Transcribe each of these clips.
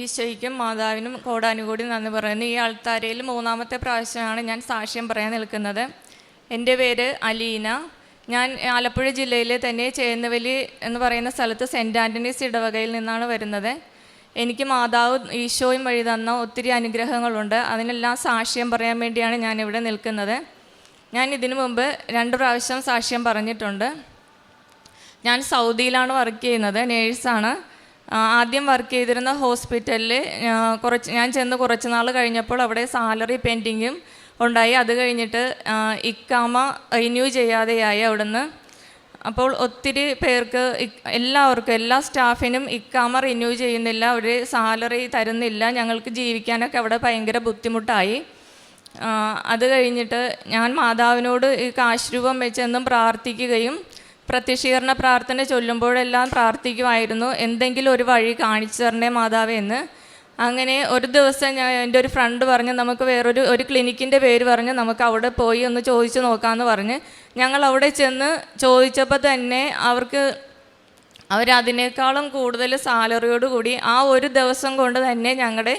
ഈശോയ്ക്കും മാതാവിനും കോടാനുകൂടി നന്ദി പറയുന്നു. ഈ ആൾത്താരയിൽ മൂന്നാമത്തെ പ്രാവശ്യമാണ് ഞാൻ സാക്ഷ്യം പറയാൻ നിൽക്കുന്നത്. എന്റെ പേര് അലീന. ഞാൻ ആലപ്പുഴ ജില്ലയിലെ തന്നെ ചേന്നവലി എന്ന് പറയുന്ന സ്ഥലത്ത് സെന്റ് ആന്റണീസ് ഇടവകയിൽ നിന്നാണ് വരുന്നത്. എനിക്ക് മാതാവ് ഈശോയും വഴി തന്ന ഒത്തിരി അനുഗ്രഹങ്ങളുണ്ട്. അതിനെല്ലാം സാക്ഷ്യം പറയാൻ വേണ്ടിയാണ് ഇവിടെ നിൽക്കുന്നത്. ഞാൻ ഇതിനു മുമ്പ് രണ്ട് പ്രാവശ്യം സാക്ഷ്യം പറഞ്ഞിട്ടുണ്ട്. ഞാൻ സൗദിയിലാണ് വർക്ക് ചെയ്യുന്നത് നേഴ്സാണ്. ആദ്യം വർക്ക് ചെയ്തിരുന്ന ഹോസ്പിറ്റലിൽ കുറച്ച് ഞാൻ ചെന്ന് കുറച്ച് നാൾ കഴിഞ്ഞപ്പോൾ അവിടെ സാലറി പെൻഡിങ്ങും ഉണ്ടായി. അത് കഴിഞ്ഞിട്ട് ഇക്കാമ റിന്യൂ ചെയ്യാതെയായി അവിടുന്ന്. അപ്പോൾ ഒത്തിരി പേർക്ക് എല്ലാവർക്കും എല്ലാ സ്റ്റാഫിനും ഇക്കാമ റിന്യൂ ചെയ്യുന്നില്ല അവർ സാലറി തരുന്നില്ല. ഞങ്ങൾക്ക് ജീവിക്കാനൊക്കെ അവിടെ ഭയങ്കര ബുദ്ധിമുട്ടായി. അത് കഴിഞ്ഞിട്ട് ഞാൻ മാതാവിനോട് ഈ കാശ് രൂപം വെച്ചെന്നും പ്രാർത്ഥിക്കുകയും പ്രത്യക്ഷീകരണ പ്രാർത്ഥന ചൊല്ലുമ്പോഴെല്ലാം പ്രാർത്ഥിക്കുമായിരുന്നു. എന്തെങ്കിലും ഒരു വഴി കാണിച്ചു തരണേ മാതാവേ എന്ന്. അങ്ങനെ ഒരു ദിവസം ഞാൻ എന്റെ ഒരു ഫ്രണ്ട് പറഞ്ഞ് നമുക്ക് വേറൊരു ഒരു ക്ലിനിക്കിന്റെ പേര് പറഞ്ഞ് നമുക്ക് അവിടെ പോയി ഒന്ന് ചോദിച്ചു നോക്കാമെന്ന് പറഞ്ഞ് ഞങ്ങൾ അവിടെ ചെന്ന് ചോദിച്ചപ്പോൾ തന്നെ അവർക്ക് അവരതിനേക്കാളും കൂടുതൽ സാലറിയോട് കൂടി ആ ഒരു ദിവസം കൊണ്ട് തന്നെ ഞങ്ങളുടെ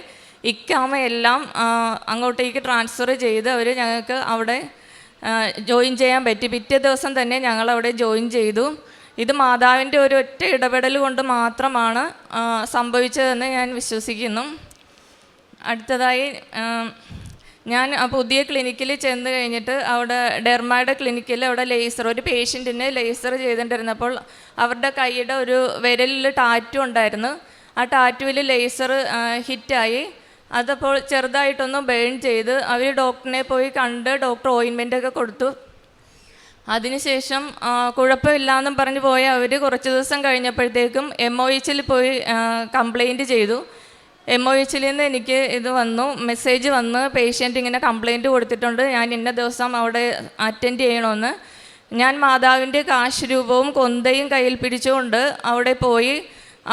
ഇക്കാമ എല്ലാം അങ്ങോട്ടേക്ക് ട്രാൻസ്ഫർ ചെയ്ത് അവർ ഞങ്ങൾക്ക് അവിടെ ജോയിൻ ചെയ്യാൻ പറ്റി. പിറ്റേ ദിവസം തന്നെ ഞങ്ങൾ അവിടെ ജോയിൻ ചെയ്തു. ഇത് മാതാവിന്റെ ഒരു ഒറ്റ ഇടപെടൽ കൊണ്ട് മാത്രമാണ് സംഭവിച്ചതെന്ന് ഞാൻ വിശ്വസിക്കുന്നു. അടുത്തതായി ഞാൻ പുതിയ ക്ലിനിക്കിൽ ചെന്ന് കഴിഞ്ഞിട്ട് അവിടെ ഡെർമയുടെ ക്ലിനിക്കിൽ അവിടെ ലേസർ ഒരു പേഷ്യന്റിന് ലേസർ ചെയ്തിട്ടുണ്ടിരുന്നപ്പോൾ അവരുടെ കൈയുടെ ഒരു വിരലിൽ ടാറ്റു ഉണ്ടായിരുന്നു. ആ ടാറ്റുവിൽ ലേസർ ഹിറ്റായി അതപ്പോൾ ചെറുതായിട്ടൊന്ന് ബേൺ ചെയ്ത് അവർ ഡോക്ടറിനെ പോയി കണ്ട് ഡോക്ടർ ഓയിൻമെന്റ് ഒക്കെ കൊടുത്തു. അതിനുശേഷം കുഴപ്പമില്ലാന്നും പറഞ്ഞ് പോയ അവർ കുറച്ച് ദിവസം കഴിഞ്ഞപ്പോഴത്തേക്കും എം ഒ എച്ചിൽ പോയി കംപ്ലൈന്റ് ചെയ്തു. എം ഒ എച്ചിൽ നിന്ന് എനിക്ക് ഇത് വന്നു മെസ്സേജ് വന്ന് പേഷ്യന്റ് ഇങ്ങനെ കംപ്ലൈന്റ് കൊടുത്തിട്ടുണ്ട്. ഞാൻ ഇന്ന ദിവസം അവിടെ അറ്റൻഡ് ചെയ്യണമെന്ന് ഞാൻ മാതാവിന്റെ കാശ് രൂപവും കൊന്തയും കയ്യിൽ പിടിച്ചുകൊണ്ട് അവിടെ പോയി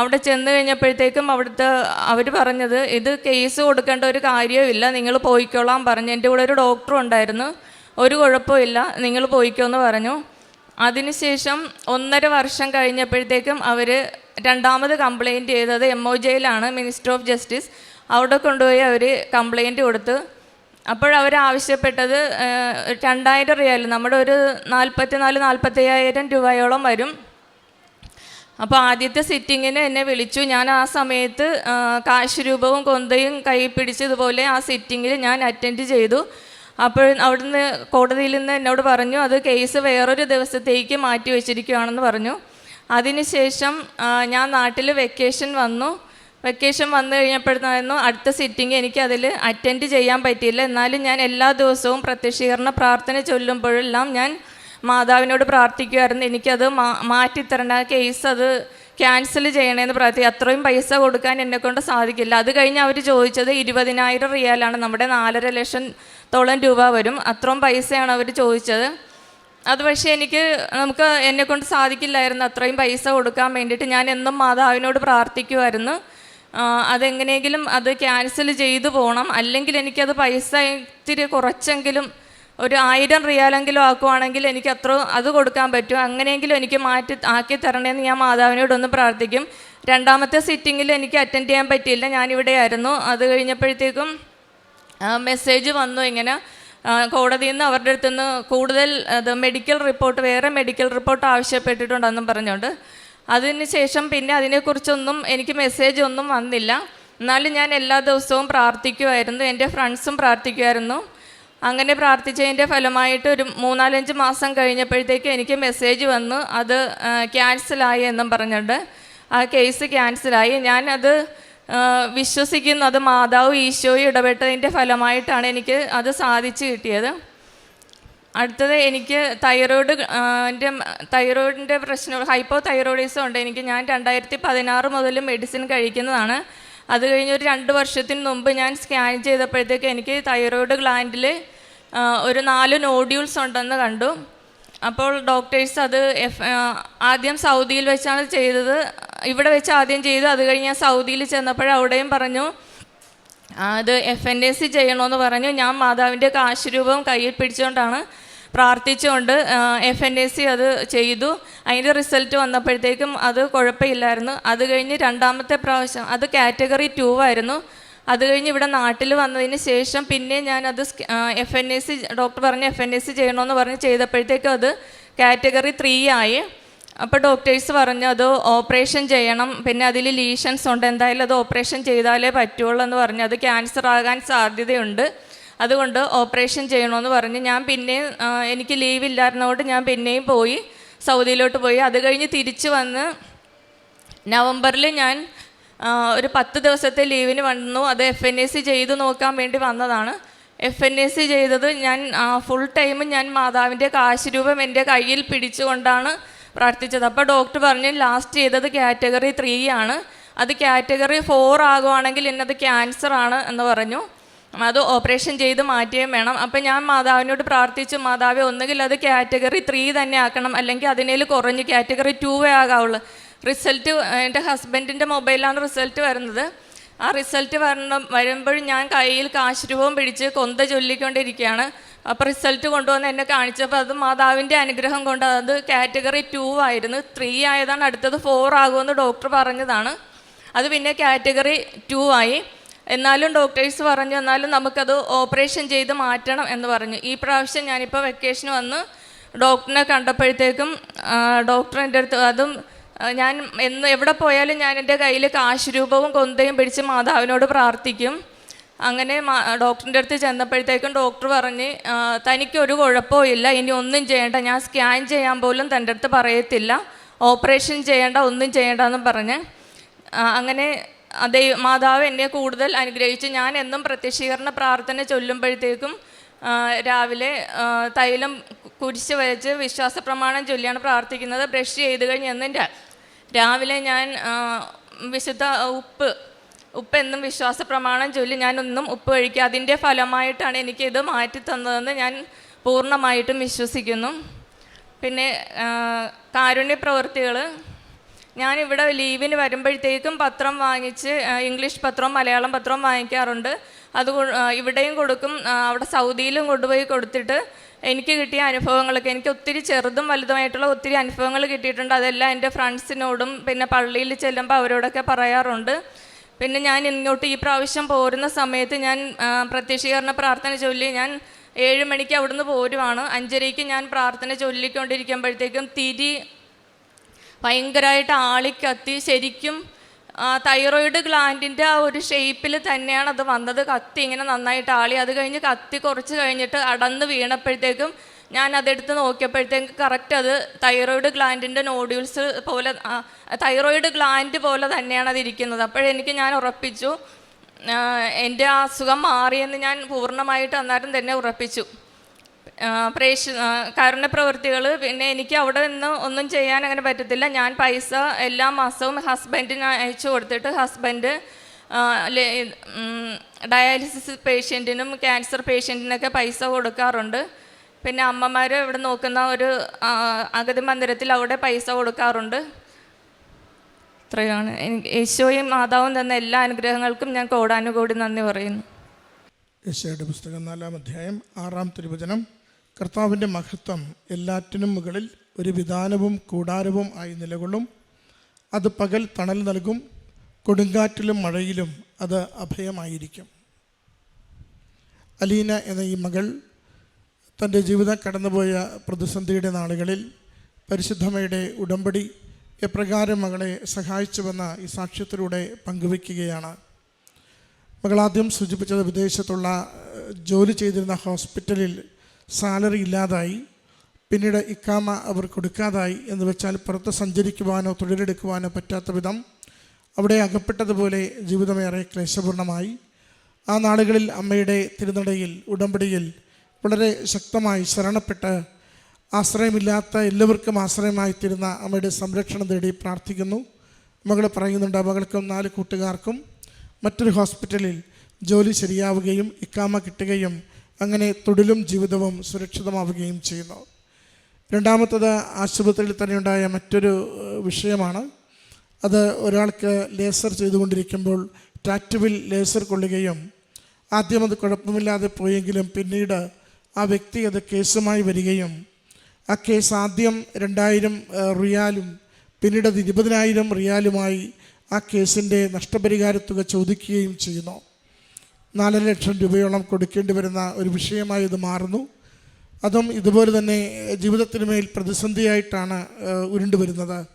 അവിടെ ചെന്ന് കഴിഞ്ഞപ്പോഴത്തേക്കും അവിടുത്തെ അവർ പറഞ്ഞത് ഇത് കേസ് കൊടുക്കേണ്ട ഒരു കാര്യവുമില്ല നിങ്ങൾ പോയിക്കോളാം പറഞ്ഞു എന്റെ കൂടെ ഒരു ഡോക്ടറും ഉണ്ടായിരുന്നു. ഒരു കുഴപ്പമില്ല നിങ്ങൾ പോയിക്കോന്ന് പറഞ്ഞു. അതിനുശേഷം ഒന്നര വർഷം കഴിഞ്ഞപ്പോഴത്തേക്കും അവർ രണ്ടാമത് കംപ്ലൈന്റ് ചെയ്തത് എം ഒ ജയിലാണ് മിനിസ്റ്റർ ഓഫ് ജസ്റ്റിസ് അവിടെ കൊണ്ടുപോയി അവർ കംപ്ലൈന്റ് കൊടുത്ത്. അപ്പോഴവർ ആവശ്യപ്പെട്ടത് രണ്ടായിരം റിയാൽ നമ്മുടെ ഒരു നാൽപ്പത്തി നാല് നാൽപ്പത്തയ്യായിരം രൂപയോളം വരും. അപ്പോൾ ആദ്യത്തെ സിറ്റിങ്ങിന് എന്നെ വിളിച്ചു. ഞാൻ ആ സമയത്ത് കാശ് രൂപവും കൊന്തയും കൈ പിടിച്ചതുപോലെ ആ സിറ്റിങ്ങിൽ ഞാൻ അറ്റൻഡ് ചെയ്തു. അപ്പോൾ അവിടുന്ന് കോടതിയിൽ നിന്ന് എന്നോട് പറഞ്ഞു അത് കേസ് വേറൊരു ദിവസത്തേക്ക് മാറ്റി വെച്ചിരിക്കുകയാണെന്ന് പറഞ്ഞു. അതിനുശേഷം ഞാൻ നാട്ടിൽ വെക്കേഷൻ വന്നു. വെക്കേഷൻ വന്നു കഴിഞ്ഞപ്പോഴത്തായിരുന്നു അടുത്ത സിറ്റിംഗ് എനിക്ക് അതിൽ അറ്റൻഡ് ചെയ്യാൻ പറ്റിയില്ല. എന്നാലും ഞാൻ എല്ലാ ദിവസവും പ്രത്യക്ഷീകരണ പ്രാർത്ഥന ചൊല്ലുമ്പോഴെല്ലാം ഞാൻ മാതാവിനോട് പ്രാർത്ഥിക്കുമായിരുന്നു എനിക്കത് മാ മാറ്റിത്തരണ കേസ് അത് ക്യാൻസൽ ചെയ്യണമെന്ന് പ്രാർത്ഥിക്കും അത്രയും പൈസ കൊടുക്കാൻ എന്നെക്കൊണ്ട് സാധിക്കില്ല. അത് കഴിഞ്ഞ് അവർ ചോദിച്ചത് ഇരുപതിനായിരം റിയാലാണ്. നമ്മുടെ നാലര ലക്ഷത്തോളം രൂപ വരും. അത്രയും പൈസയാണ് അവർ ചോദിച്ചത്. അത് പക്ഷേ എനിക്ക് നമുക്ക് എന്നെക്കൊണ്ട് സാധിക്കില്ലായിരുന്നു. അത്രയും പൈസ കൊടുക്കാൻ വേണ്ടിയിട്ട് ഞാൻ എന്നും മാതാവിനോട് പ്രാർത്ഥിക്കുമായിരുന്നു അതെങ്ങനെയെങ്കിലും അത് ക്യാൻസൽ ചെയ്തു പോകണം അല്ലെങ്കിൽ എനിക്കത് പൈസ ഇത്തിരി കുറച്ചെങ്കിലും ഒരു ആയിരം റിയാലെങ്കിലും ആക്കുവാണെങ്കിൽ എനിക്ക് അത്ര അത് കൊടുക്കാൻ പറ്റും. അങ്ങനെയെങ്കിലും എനിക്ക് മാറ്റി ആക്കി തരണേന്ന് ഞാൻ മാതാവിനോടൊന്ന് പ്രാർത്ഥിക്കും. രണ്ടാമത്തെ സിറ്റിങ്ങിൽ എനിക്ക് അറ്റൻഡ് ചെയ്യാൻ പറ്റിയില്ല. ഞാനിവിടെയായിരുന്നു അത് കഴിഞ്ഞപ്പോഴത്തേക്കും മെസ്സേജ് വന്നു ഇങ്ങനെ. കോടതിയിൽ നിന്ന് അവരുടെ അടുത്ത് നിന്ന് കൂടുതൽ അത് മെഡിക്കൽ റിപ്പോർട്ട് വേറെ മെഡിക്കൽ റിപ്പോർട്ട് ആവശ്യപ്പെട്ടിട്ടുണ്ടെന്നും പറഞ്ഞുകൊണ്ട്. അതിന് ശേഷം പിന്നെ അതിനെക്കുറിച്ചൊന്നും എനിക്ക് മെസ്സേജ് ഒന്നും വന്നില്ല. എന്നാലും ഞാൻ എല്ലാ ദിവസവും പ്രാർത്ഥിക്കുമായിരുന്നു എന്റെ ഫ്രണ്ട്സും പ്രാർത്ഥിക്കുമായിരുന്നു അങ്ങനെ പ്രാർത്ഥിച്ചതിന്റെ ഫലമായിട്ട് ഒരു മൂന്നാലഞ്ച് മാസം കഴിഞ്ഞപ്പോഴത്തേക്ക് എനിക്ക് മെസ്സേജ് വന്നു. അത് ക്യാൻസലായി എന്നും പറഞ്ഞിട്ട് ആ കേസ് ക്യാൻസലായി ഞാനത് അത് വിശ്വസിക്കുന്നു. അത് മാതാവ് ഈശോയും ഇടപെട്ടതിന്റെ ഫലമായിട്ടാണ് എനിക്ക് അത് സാധിച്ചു കിട്ടിയത്. അടുത്തത് എനിക്ക് തൈറോയ്ഡ് എന്റെ തൈറോയിഡിന്റെ പ്രശ്നം ഹൈപ്പോ തൈറോയിഡിസം ഉണ്ട്. എനിക്ക് ഞാൻ രണ്ടായിരത്തി പതിനാറ് മുതൽ മെഡിസിൻ കഴിക്കുന്നതാണ്. അത് കഴിഞ്ഞ് ഒരു രണ്ട് വർഷത്തിന് മുമ്പ് ഞാൻ സ്കാൻ ചെയ്തപ്പോഴത്തേക്ക് എനിക്ക് തൈറോയിഡ് ഗ്ലാൻഡിൽ ഒരു നാല് നോഡ്യൂൾസ് ഉണ്ടെന്ന് കണ്ടു. അപ്പോൾ ഡോക്ടേഴ്സ് അത് എഫ് ആദ്യം സൗദിയിൽ വെച്ചാണ് ചെയ്തത്. ഇവിടെ വെച്ച് ആദ്യം ചെയ്തു. അത് കഴിഞ്ഞ് ഞാൻ സൗദിയിൽ ചെന്നപ്പോൾ അവിടെയും പറഞ്ഞു അത് എഫ് എൻ എ സി ചെയ്യണമെന്ന് പറഞ്ഞു. ഞാൻ മാതാവിന്റെ കാശ് രൂപം കയ്യിൽ പിടിച്ചുകൊണ്ടാണ് പ്രാർത്ഥിച്ചുകൊണ്ട് എഫ് എൻ എ സി അത് ചെയ്തു. അതിന്റെ റിസൾട്ട് വന്നപ്പോഴത്തേക്കും അത് കുഴപ്പമില്ലായിരുന്നു. അത് കഴിഞ്ഞ് രണ്ടാമത്തെ പ്രാവശ്യം അത് കാറ്റഗറി ടു ആയിരുന്നു. അത് കഴിഞ്ഞ് ഇവിടെ നാട്ടിൽ വന്നതിന് ശേഷം പിന്നെ ഞാനത് F N A C doctor പറഞ്ഞ് എഫ് എൻ എ സി ചെയ്യണമെന്ന് പറഞ്ഞ് ചെയ്തപ്പോഴത്തേക്കും അത് കാറ്റഗറി ത്രീ ആയി. അപ്പോൾ ഡോക്ടേഴ്സ് പറഞ്ഞു അത് ഓപ്പറേഷൻ ചെയ്യണം. പിന്നെ അതിൽ ലീഷൻസ് ഉണ്ട്. എന്തായാലും അത് ഓപ്പറേഷൻ ചെയ്താലേ പറ്റുള്ളൂ എന്ന് പറഞ്ഞു. അത് ക്യാൻസർ ആകാൻ സാധ്യതയുണ്ട്. അതുകൊണ്ട് ഓപ്പറേഷൻ ചെയ്യണമെന്ന് പറഞ്ഞ് ഞാൻ പിന്നെയും എനിക്ക് ലീവ് ഇല്ലായിരുന്നതുകൊണ്ട് ഞാൻ പിന്നെയും പോയി സൗദിയിലോട്ട് പോയി. അത് കഴിഞ്ഞ് തിരിച്ച് വന്ന് നവംബറിൽ ഞാൻ ഒരു പത്ത് ദിവസത്തെ ലീവിന് വന്നു. അത് എഫ് എൻ എ സി ചെയ്ത് നോക്കാൻ വേണ്ടി വന്നതാണ്. എഫ് എൻ എ സി ചെയ്തത് ഞാൻ ഫുൾ ടൈം ഞാൻ മാതാവിന്റെ കാശുരൂപം എന്റെ കയ്യിൽ പിടിച്ചുകൊണ്ടാണ് പ്രാർത്ഥിച്ചത്. അപ്പോൾ ഡോക്ടർ പറഞ്ഞു ലാസ്റ്റ് ചെയ്തത് കാറ്റഗറി ത്രീ ആണ്. അത് കാറ്റഗറി ഫോർ ആകുവാണെങ്കിൽ എന്നത് ക്യാൻസർ ആണ് എന്ന് പറഞ്ഞു. അത് ഓപ്പറേഷൻ ചെയ്ത് മാറ്റുകയും വേണം. അപ്പം ഞാൻ മാതാവിനോട് പ്രാർത്ഥിച്ചു മാതാവ് ഒന്നുകിൽ അത് കാറ്റഗറി ത്രീ തന്നെ ആക്കണം. അല്ലെങ്കിൽ അതിനേൽ കുറഞ്ഞ് കാറ്റഗറി ടൂവേ ആകാവുള്ളൂ. റിസൾട്ട് എന്റെ ഹസ്ബൻഡിന്റെ മൊബൈലാണ് റിസൾട്ട് വരുന്നത്. ആ റിസൾട്ട് വരണം വരുമ്പോഴും ഞാൻ കയ്യിൽ കാശ് രൂപം പിടിച്ച് കൊന്ത ചൊല്ലിക്കൊണ്ടിരിക്കുകയാണ്. അപ്പോൾ റിസൾട്ട് കൊണ്ടുവന്ന് എന്നെ കാണിച്ചപ്പോൾ അത് മാതാവിന്റെ അനുഗ്രഹം കൊണ്ട് അത് കാറ്റഗറി ടു ആയിരുന്നു. ത്രീ ആയതാണ് അടുത്തത് ഫോർ ആകുമെന്ന് ഡോക്ടർ പറഞ്ഞതാണ്. അത് പിന്നെ കാറ്റഗറി ടു ആയി. എന്നാലും ഡോക്ടേഴ്സ് പറഞ്ഞു എന്നാലും നമുക്കത് ഓപ്പറേഷൻ ചെയ്ത് മാറ്റണം എന്ന് പറഞ്ഞു. ഈ പ്രാവശ്യം ഞാനിപ്പോൾ വെക്കേഷന് വന്ന് ഡോക്ടറിനെ കണ്ടപ്പോഴത്തേക്കും ഡോക്ടർ എന്റെ അടുത്ത് അതും ഞാൻ എന്ന് എവിടെ പോയാലും ഞാൻ എന്റെ കയ്യിൽ കാശ് രൂപവും കൊന്തയും പിടിച്ച് മാതാവിനോട് പ്രാർത്ഥിക്കും. അങ്ങനെ ഡോക്ടറിന്റെ അടുത്ത് ചെന്നപ്പോഴത്തേക്കും ഡോക്ടർ പറഞ്ഞ് തനിക്കൊരു കുഴപ്പവും ഇല്ല ഇനി ഒന്നും ചെയ്യേണ്ട ഞാൻ സ്കാൻ ചെയ്യാൻ പോലും തന്റെ അടുത്ത് പറയത്തില്ല. ഓപ്പറേഷൻ ചെയ്യേണ്ട ഒന്നും ചെയ്യേണ്ട എന്നും പറഞ്ഞ് അങ്ങനെ അതേ മാതാവ് എന്നെ കൂടുതൽ അനുഗ്രഹിച്ച്. ഞാൻ എന്നും പ്രത്യക്ഷീകരണ പ്രാർത്ഥന ചൊല്ലുമ്പോഴത്തേക്കും രാവിലെ തൈലം കുരിശ് വരച്ച് വിശ്വാസ പ്രമാണം ചൊല്ലിയാണ് പ്രാർത്ഥിക്കുന്നത്. ബ്രഷ് ചെയ്ത് കഴിഞ്ഞ് എന്നും രാവിലെ ഞാൻ വിശുദ്ധ ഉപ്പ് ഉപ്പ് എന്നും വിശ്വാസ പ്രമാണം ചൊല്ലി ഞാനൊന്നും ഉപ്പ് കഴിക്കുക അതിന്റെ ഫലമായിട്ടാണ് എനിക്കിത് മാറ്റി തന്നതെന്ന് ഞാൻ പൂർണമായിട്ടും വിശ്വസിക്കുന്നു. പിന്നെ കാരുണ്യ പ്രവൃത്തികൾ ഞാനിവിടെ ലീവിന് വരുമ്പോഴത്തേക്കും പത്രം വാങ്ങിച്ച് ഇംഗ്ലീഷ് പത്രവും മലയാളം പത്രവും വാങ്ങിക്കാറുണ്ട്. അത് ഇവിടെയും കൊടുക്കും. അവിടെ സൗദിയിലും കൊണ്ടുപോയി കൊടുത്തിട്ട് എനിക്ക് കിട്ടിയ അനുഭവങ്ങളൊക്കെ എനിക്ക് ഒത്തിരി ചെറുതും വലുതുമായിട്ടുള്ള ഒത്തിരി അനുഭവങ്ങൾ കിട്ടിയിട്ടുണ്ട്. അതെല്ലാം എന്റെ ഫ്രണ്ട്സിനോടും പിന്നെ പള്ളിയിൽ ചെല്ലുമ്പോൾ അവരോടൊക്കെ പറയാറുണ്ട്. പിന്നെ ഞാൻ ഇങ്ങോട്ട് ഈ പ്രാവശ്യം പോരുന്ന സമയത്ത് ഞാൻ പ്രത്യക്ഷീകരണ പ്രാർത്ഥന ചൊല്ലി ഞാൻ ഏഴ് മണിക്ക് അവിടുന്ന് പോരുവാണ്. അഞ്ചരയ്ക്ക് ഞാൻ പ്രാർത്ഥന ചൊല്ലിക്കൊണ്ടിരിക്കുമ്പോഴത്തേക്കും തിരി ഭയങ്കരമായിട്ട് ആളിക്കത്തി ശരിക്കും തൈറോയിഡ് ഗ്ലാൻഡിന്റെ ആ ഒരു ഷേപ്പിൽ തന്നെയാണ് അത് വന്നത്. കത്തി ഇങ്ങനെ നന്നായിട്ട് ആളി. അത് കഴിഞ്ഞ് കത്തി കുറച്ച് കഴിഞ്ഞിട്ട് അടന്ന് വീണപ്പോഴത്തേക്കും ഞാൻ അതെടുത്ത് നോക്കിയപ്പോഴത്തേക്ക് കറക്റ്റ് അത് തൈറോയിഡ് ഗ്ലാൻഡിന്റെ നോഡ്യൂൾസ് പോലെ തൈറോയിഡ് ഗ്ലാൻഡ് പോലെ തന്നെയാണ് അത് ഇരിക്കുന്നത്. അപ്പോഴെനിക്ക് ഞാൻ ഉറപ്പിച്ചു എന്റെ ആ അസുഖം മാറിയെന്ന് ഞാൻ പൂർണമായിട്ട് അന്നേരം തന്നെ ഉറപ്പിച്ചു. പ്രേക്ഷ കാരുണ്യ പ്രവൃത്തികൾ പിന്നെ എനിക്ക് അവിടെ നിന്ന് ഒന്നും ചെയ്യാൻ അങ്ങനെ പറ്റത്തില്ല. ഞാൻ പൈസ എല്ലാ മാസവും ഹസ്ബൻഡിന് അയച്ചു കൊടുത്തിട്ട് ഹസ്ബൻഡ് ഡയാലിസിസ് പേഷ്യന്റിനും ക്യാൻസർ പേഷ്യന്റിനൊക്കെ പൈസ കൊടുക്കാറുണ്ട്. പിന്നെ അമ്മമാർ ഇവിടെ നോക്കുന്ന ഒരു അഗതി മന്ദിരത്തിൽ അവിടെ പൈസ കൊടുക്കാറുണ്ട്. ഇത്രയാണ്. എനിക്ക് യേശോയും മാതാവും തന്ന എല്ലാ അനുഗ്രഹങ്ങൾക്കും ഞാൻ കോടാനുകൂടി നന്ദി പറയുന്നു. യേശോയുടെ പുസ്തകം നാലാം അധ്യായം ആറാം തിരുവചനം. കർത്താവിന്റെ മഹത്വം എല്ലാറ്റിനും മുകളിൽ ഒരു വിധാനവും കൂടാരവും ആയി നിലകൊള്ളും. അത് പകൽ തണൽ നൽകും കൊടുങ്കാറ്റിലും മഴയിലും അത് അഭയമായിരിക്കും. അലീന എന്ന ഈ മകൾ തന്റെ ജീവിതം കടന്നുപോയ പ്രതിസന്ധിയുടെ നാളുകളിൽ പരിശുദ്ധമ്മയുടെ ഉടമ്പടി എപ്രകാരം മകളെ സഹായിച്ചുവെന്ന ഈ സാക്ഷ്യത്തിലൂടെ പങ്കുവയ്ക്കുകയാണ്. മകളാദ്യം സൂചിപ്പിച്ചത് വിദേശത്തുള്ള ജോലി ചെയ്തിരുന്ന ഹോസ്പിറ്റലിൽ സാലറി ഇല്ലാതായി. പിന്നീട് ഇക്കാമ അവർ കൊടുക്കാതായി എന്ന് വെച്ചാൽ പുറത്ത് സഞ്ചരിക്കുവാനോ തൊഴിലെടുക്കുവാനോ പറ്റാത്ത വിധം അവിടെ അകപ്പെട്ടതുപോലെ ജീവിതമേറെ ക്ലേശപൂർണമായി. ആ നാളുകളിൽ അമ്മയുടെ തിരുനടയിൽ ഉടമ്പടിയിൽ വളരെ ശക്തമായി ശരണപ്പെട്ട് ആശ്രയമില്ലാത്ത എല്ലാവർക്കും ആശ്രയമായി തീരുന്ന അമ്മയുടെ സംരക്ഷണം തേടി പ്രാർത്ഥിക്കുന്നു. മകൾ പറയുന്നുണ്ട് മകൾക്കും നാല് കൂട്ടുകാർക്കും മറ്റൊരു ഹോസ്പിറ്റലിൽ ജോലി ശരിയാവുകയും ഇക്കാമ കിട്ടുകയും അങ്ങനെ തൊഴിലും ജീവിതവും സുരക്ഷിതമാവുകയും ചെയ്യുന്നു. രണ്ടാമത്തത് ആശുപത്രിയിൽ തന്നെയുണ്ടായ മറ്റൊരു വിഷയമാണ്. അത് ഒരാൾക്ക് ലേസർ ചെയ്തുകൊണ്ടിരിക്കുമ്പോൾ ടാറ്റുവിൽ ലേസർ കൊള്ളുകയും ആദ്യം അത് കുഴപ്പമില്ലാതെ പോയെങ്കിലും പിന്നീട് ആ വ്യക്തി അത് കേസുമായി വരികയും ആ കേസ് ആദ്യം രണ്ടായിരം റിയാലും പിന്നീട് അത് ഇരുപതിനായിരം റിയാലുമായി ആ കേസിന്റെ നഷ്ടപരിഹാര തുക ചോദിക്കുകയും ചെയ്യുന്നു. നാലര ലക്ഷം രൂപയോളം കൊടുക്കേണ്ടി വരുന്ന ഒരു വിഷയമായി ഇത് മാറുന്നു. അതും ഇതുപോലെ തന്നെ ജീവിതത്തിന് മേൽ പ്രതിസന്ധിയായിട്ടാണ് ഉരുണ്ടു വരുന്നത്.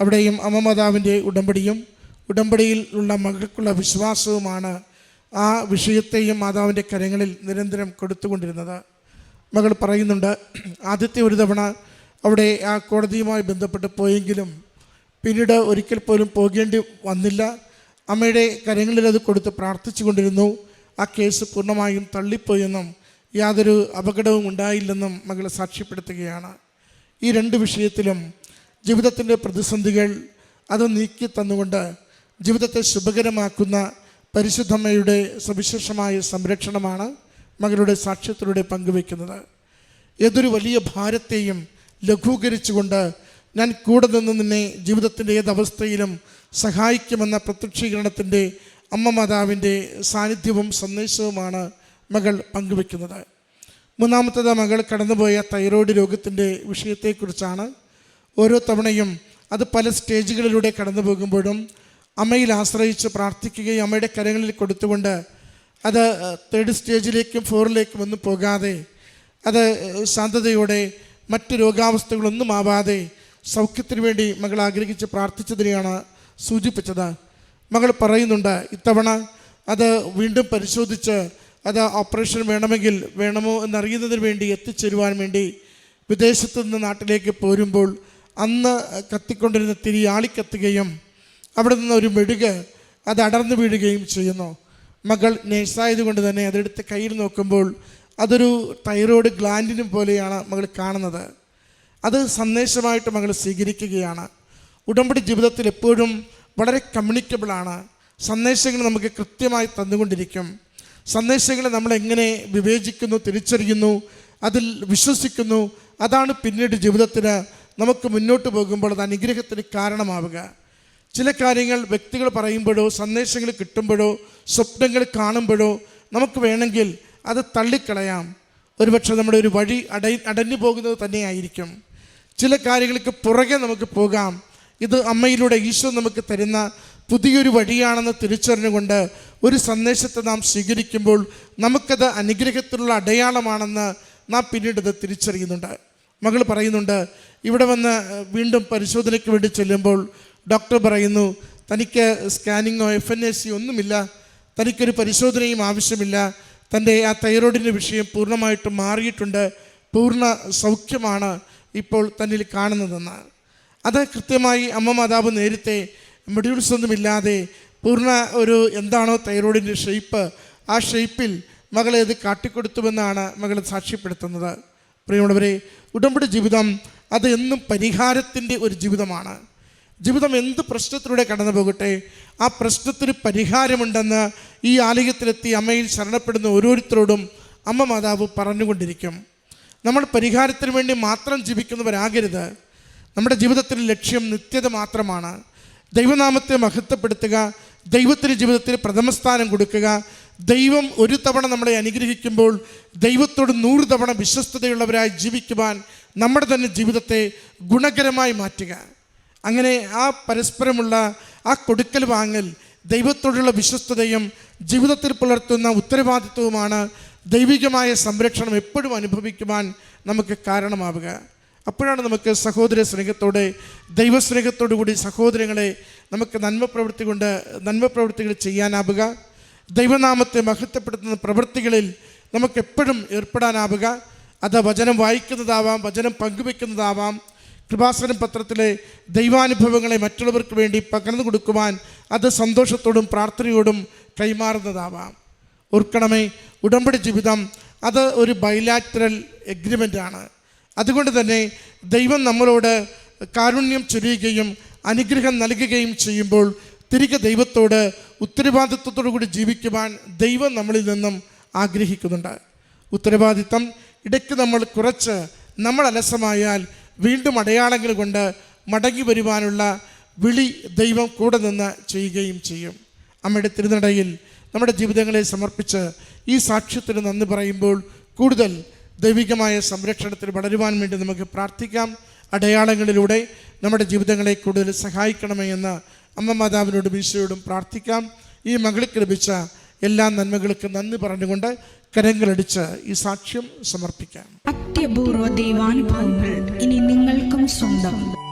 അവിടെയും അമ്മമാതാവിന്റെ ഉടമ്പടിയും ഉടമ്പടിയിൽ ഉള്ള മകൾക്കുള്ള വിശ്വാസവുമാണ് ആ വിഷയത്തെയും മാതാവിന്റെ കരങ്ങളിൽ നിരന്തരം കൊടുത്തുകൊണ്ടിരുന്നത്. മകൾ പറയുന്നുണ്ട് ആദ്യത്തെ ഒരു തവണ അവിടെ ആ കോടതിയുമായി ബന്ധപ്പെട്ട് പോയെങ്കിലും പിന്നീട് ഒരിക്കൽ പോലും പോകേണ്ടി വന്നില്ല. അമ്മയുടെ കരങ്ങളിൽ അത് കൊടുത്ത് പ്രാർത്ഥിച്ചു കൊണ്ടിരുന്നു ആ കേസ് പൂർണമായും തള്ളിപ്പോയെന്നും യാതൊരു അപകടവും ഉണ്ടായില്ലെന്നും മകൾ സാക്ഷ്യപ്പെടുത്തുകയാണ്. ഈ രണ്ട് വിഷയത്തിലും ജീവിതത്തിന്റെ പ്രതിസന്ധികൾ അത് നീക്കി തന്നുകൊണ്ട് ജീവിതത്തെ ശുഭകരമാക്കുന്ന പരിശുദ്ധമ്മയുടെ സവിശേഷമായ സംരക്ഷണമാണ് മകളുടെ സാക്ഷ്യത്തിലൂടെ പങ്കുവെക്കുന്നത് ഏതൊരു വലിയ ഭാരത്തെയും ലഘൂകരിച്ചുകൊണ്ട് ഞാൻ കൂടെ നിന്ന് നിന്നെ ജീവിതത്തിന്റെ ഏതവസ്ഥയിലും സഹായിക്കുമെന്ന പ്രത്യക്ഷീകരണത്തിന്റെ അമ്മ മാതാവിന്റെ സാന്നിധ്യവും സന്ദേശവുമാണ് മകൾ പങ്കുവെക്കുന്നത് മൂന്നാമത്തത് മകൾ കടന്നുപോയ തൈറോയ്ഡ് രോഗത്തിന്റെ വിഷയത്തെക്കുറിച്ചാണ്. ഓരോ തവണയും അത് പല സ്റ്റേജുകളിലൂടെ കടന്നു പോകുമ്പോഴും അമ്മയിൽ ആശ്രയിച്ച് പ്രാർത്ഥിക്കുകയും അമ്മയുടെ കരങ്ങളിൽ കൊടുത്തുകൊണ്ട് അത് തേർഡ് സ്റ്റേജിലേക്കും ഫോറിലേക്കും ഒന്നും പോകാതെ അത് ശാന്തതയോടെ മറ്റ് രോഗാവസ്ഥകളൊന്നും ആവാതെ സൗഖ്യത്തിന് വേണ്ടി മകൾ ആഗ്രഹിച്ച് പ്രാർത്ഥിച്ചതിനെയാണ് സൂചിപ്പിച്ചത് മകൾ പറയുന്നുണ്ട് ഇത്തവണ അത് വീണ്ടും പരിശോധിച്ച് അത് ഓപ്പറേഷൻ വേണമെങ്കിൽ വേണമോ എന്നറിയുന്നതിന് വേണ്ടി എത്തിച്ചേരുവാൻ വേണ്ടി വിദേശത്ത് നിന്ന് നാട്ടിലേക്ക് പോരുമ്പോൾ അന്ന് കത്തിക്കൊണ്ടിരുന്ന തിരി ആളിക്കത്തുകയും അവിടെ നിന്ന് ഒരു മെഴുക് അത് അടർന്നു വീഴുകയും ചെയ്യുന്നു. മകൾ നേഴ്സായതുകൊണ്ട് തന്നെ അതെടുത്ത് കയ്യിൽ നോക്കുമ്പോൾ അതൊരു തൈറോയ്ഡ് ഗ്ലാൻഡിനും പോലെയാണ് മകൾ കാണുന്നത്. അത് സന്ദേശമായിട്ട് മകൾ സ്വീകരിക്കുകയാണ്. ഉടമ്പടി ജീവിതത്തിൽ എപ്പോഴും വളരെ കമ്മ്യൂണിക്കബിളാണ് സന്ദേശങ്ങൾ നമുക്ക് കൃത്യമായി തന്നുകൊണ്ടിരിക്കും. സന്ദേശങ്ങളെ നമ്മളെങ്ങനെ വിവേചിക്കുന്നു തിരിച്ചറിയുന്നു അതിൽ വിശ്വസിക്കുന്നു അതാണ് പിന്നീട് ജീവിതത്തിന് നമുക്ക് മുന്നോട്ട് പോകുമ്പോൾ അത് അനുഗ്രഹത്തിന് കാരണമാവുക. ചില കാര്യങ്ങൾ വ്യക്തികൾ പറയുമ്പോഴോ സന്ദേശങ്ങൾ കിട്ടുമ്പോഴോ സ്വപ്നങ്ങൾ കാണുമ്പോഴോ നമുക്ക് വേണമെങ്കിൽ അത് തള്ളിക്കളയാം. ഒരുപക്ഷെ നമ്മുടെ ഒരു വഴി അട അടഞ്ഞു പോകുന്നത് തന്നെയായിരിക്കും. ചില കാര്യങ്ങൾക്ക് പുറകെ നമുക്ക് പോകാം. ഇത് അമ്മയിലൂടെ ഈശോ നമുക്ക് തരുന്ന പുതിയൊരു വഴിയാണെന്ന് തിരിച്ചറിഞ്ഞുകൊണ്ട് ഒരു സന്ദേശത്തെ നാം സ്വീകരിക്കുമ്പോൾ നമുക്കത് അനുഗ്രഹത്തിലുള്ള അടയാളമാണെന്ന് നാം പിന്നീട് ഇത് തിരിച്ചറിയുന്നുണ്ട്. മകൾ പറയുന്നുണ്ട് ഇവിടെ വന്ന് വീണ്ടും പരിശോധനയ്ക്ക് വേണ്ടി ചെല്ലുമ്പോൾ ഡോക്ടർ പറയുന്നു തനിക്ക് സ്കാനിങ്ങോ എഫ് എൻ എ സി ഒന്നുമില്ല തനിക്കൊരു പരിശോധനയും ആവശ്യമില്ല തന്റെ ആ തൈറോയിഡിന്റെ വിഷയം പൂർണമായിട്ടും മാറിയിട്ടുണ്ട് പൂർണ സൗഖ്യമാണ് ഇപ്പോൾ തന്നിൽ കാണുന്നതെന്ന്. അത് കൃത്യമായി അമ്മ മാതാവ് നേരത്തെ മെഡ്യൂൾസ് ഒന്നുമില്ലാതെ പൂർണ ഒരു എന്താണോ തൈറോയിഡിന്റെ ഷേപ്പ് ആ ഷേപ്പിൽ മകളെ അത് കാട്ടിക്കൊടുത്തുവെന്നാണ് മകൾ സാക്ഷ്യപ്പെടുത്തുന്നത്. പ്രിയമുള്ളവരെ ഉടമ്പടി ജീവിതം അത് എന്നും പരിഹാരത്തിന്റെ ഒരു ജീവിതമാണ്. ജീവിതം എന്ത് പ്രശ്നത്തിലൂടെ കടന്നു പോകട്ടെ ആ പ്രശ്നത്തിന് പരിഹാരമുണ്ടെന്ന് ഈ ആലയത്തിലെത്തി അമ്മയിൽ ശരണപ്പെടുന്ന ഓരോരുത്തരോടും അമ്മ മാതാവ് പറഞ്ഞുകൊണ്ടിരിക്കും. നമ്മൾ പരിഹാരത്തിന് വേണ്ടി മാത്രം ജീവിക്കുന്നവരാകരുത്. നമ്മുടെ ജീവിതത്തിൽ ലക്ഷ്യം നിത്യത മാത്രമാണ്. ദൈവനാമത്തെ മഹത്വപ്പെടുത്തുക ദൈവത്തിന് ജീവിതത്തിൽ പ്രഥമസ്ഥാനം കൊടുക്കുക. ദൈവം ഒരു തവണ നമ്മളെ അനുഗ്രഹിക്കുമ്പോൾ ദൈവത്തോട് നൂറ് തവണ വിശ്വസ്തതയുള്ളവരായി ജീവിക്കുവാൻ നമ്മുടെ തന്നെ ജീവിതത്തെ ഗുണകരമായി മാറ്റുക. അങ്ങനെ ആ പരസ്പരമുള്ള ആ കൊടുക്കൽ വാങ്ങൽ ദൈവത്തോടുള്ള വിശ്വസ്തതയും ജീവിതത്തിൽ പുലർത്തുന്ന ഉത്തരവാദിത്വവുമാണ് ദൈവികമായ സംരക്ഷണം എപ്പോഴും അനുഭവിക്കുവാൻ നമുക്ക് കാരണമാവുക. അപ്പോഴാണ് നമുക്ക് സഹോദര സ്നേഹത്തോടെ ദൈവസ്നേഹത്തോടു കൂടി സഹോദരങ്ങളെ നമുക്ക് നന്മ പ്രവൃത്തി കൊണ്ട് നന്മ പ്രവൃത്തികൾ ചെയ്യാനാവുക. ദൈവനാമത്തെ മഹത്വപ്പെടുത്തുന്ന പ്രവൃത്തികളിൽ നമുക്ക് എപ്പോഴും ഏർപ്പെടാനാവുക. അത് വചനം വായിക്കുന്നതാവാം വചനം പങ്കുവെക്കുന്നതാവാം കൃപാസനം പത്രത്തിലെ ദൈവാനുഭവങ്ങളെ മറ്റുള്ളവർക്ക് വേണ്ടി പകർന്നു കൊടുക്കുവാൻ അത് സന്തോഷത്തോടും പ്രാർത്ഥനയോടും കൈമാറുന്നതാവാം. ഓർക്കണമേ ഉടമ്പടി ജീവിതം അത് ഒരു ബൈലാറ്ററൽ എഗ്രിമെന്റാണ് അതുകൊണ്ട് തന്നെ ദൈവം നമ്മളോട് കാരുണ്യം ചൊരിയുകയും അനുഗ്രഹം നൽകുകയും ചെയ്യുമ്പോൾ തിരികെ ദൈവത്തോട് ഉത്തരവാദിത്വത്തോടു കൂടി ജീവിക്കുവാൻ ദൈവം നമ്മളിൽ നിന്നും ആഗ്രഹിക്കുന്നുണ്ട്. ഉത്തരവാദിത്തം ഇടയ്ക്ക് നമ്മൾ കുറച്ച് നമ്മൾ അലസമായാൽ വീണ്ടും അടയാളങ്ങൾ കൊണ്ട് മടങ്ങി വരുവാനുള്ള വിളി ദൈവം കൂടെ നിന്ന് ചെയ്യുകയും ചെയ്യും. അമ്മയുടെ തിരുനടയിൽ നമ്മുടെ ജീവിതങ്ങളെ സമർപ്പിച്ച് ഈ സാക്ഷ്യത്തിന് നന്ദി പറയുമ്പോൾ കൂടുതൽ ദൈവികമായ സംരക്ഷണത്തിൽ വളരുവാൻ വേണ്ടി നമുക്ക് പ്രാർത്ഥിക്കാം. അടയാളങ്ങളിലൂടെ നമ്മുടെ ജീവിതങ്ങളെ കൂടുതൽ സഹായിക്കണമേ എന്ന് അമ്മ മാതാവിനോടും ഈശോയോടും പ്രാർത്ഥിക്കാം. ഈ മകൾക്ക് ലഭിച്ച എല്ലാ നന്മകൾക്കും നന്ദി പറഞ്ഞുകൊണ്ട് കരങ്ങളടിച്ച് ഈ സാക്ഷ്യം സമർപ്പിക്കാം. അത്യപൂർവ ദൈവാനുഭവങ്ങൾ ഇനി നിങ്ങൾക്കും സ്വന്തം.